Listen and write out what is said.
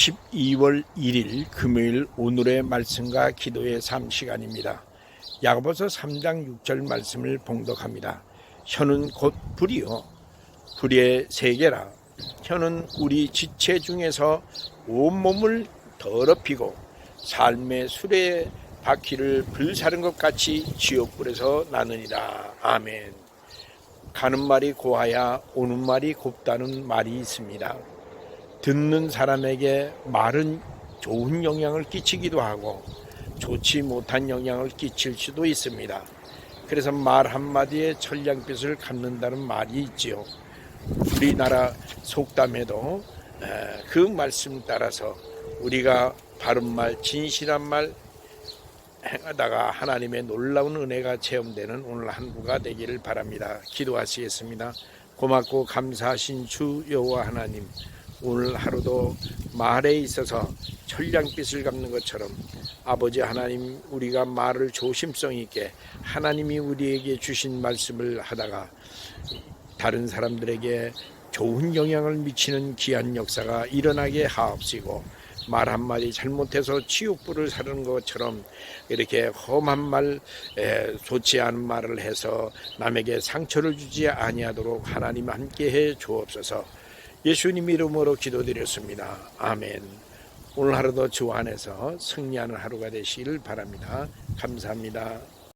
12월 1일 금요일 오늘의 말씀과 기도의 삶 시간입니다. 야고보서 3장 6절 말씀을 봉독합니다. 혀는 곧 불이요 불의 세계라 혀는 우리 지체 중에서 온 몸을 더럽히고 삶의 수레 바퀴를 불사른 것 같이 지옥불에서 나느니라 아멘 가는 말이 고하야 오는 말이 곱다는 말이 있습니다. 듣는 사람에게 말은 좋은 영향을 끼치기도 하고 좋지 못한 영향을 끼칠 수도 있습니다. 그래서 말 한마디에 천냥빛을 갖는다는 말이 있지요. 우리나라 속담에도 에, 그 말씀 따라서 우리가 바른 말, 진실한 말 행하다가 하나님의 놀라운 은혜가 체험되는 오늘 한 주가 되기를 바랍니다. 기도하시겠습니다. 고맙고 감사하신 주 여호와 하나님 오늘 하루도 말에 있어서 천량빛을 갚는 것처럼 아버지 하나님 우리가 말을 조심성 있게 하나님이 우리에게 주신 말씀을 하다가 다른 사람들에게 좋은 영향을 미치는 귀한 역사가 일어나게 하옵시고 말 한마디 잘못해서 치욕불을 사르는 것처럼 이렇게 험한 말, 에, 좋지 않은 말을 해서 남에게 상처를 주지 아니하도록 하나님 함께해 주옵소서. 예수님 이름으로 기도드렸습니다. 아멘. 오늘 하루도 주 안에서 승리하는 하루가 되시기를 바랍니다. 감사합니다.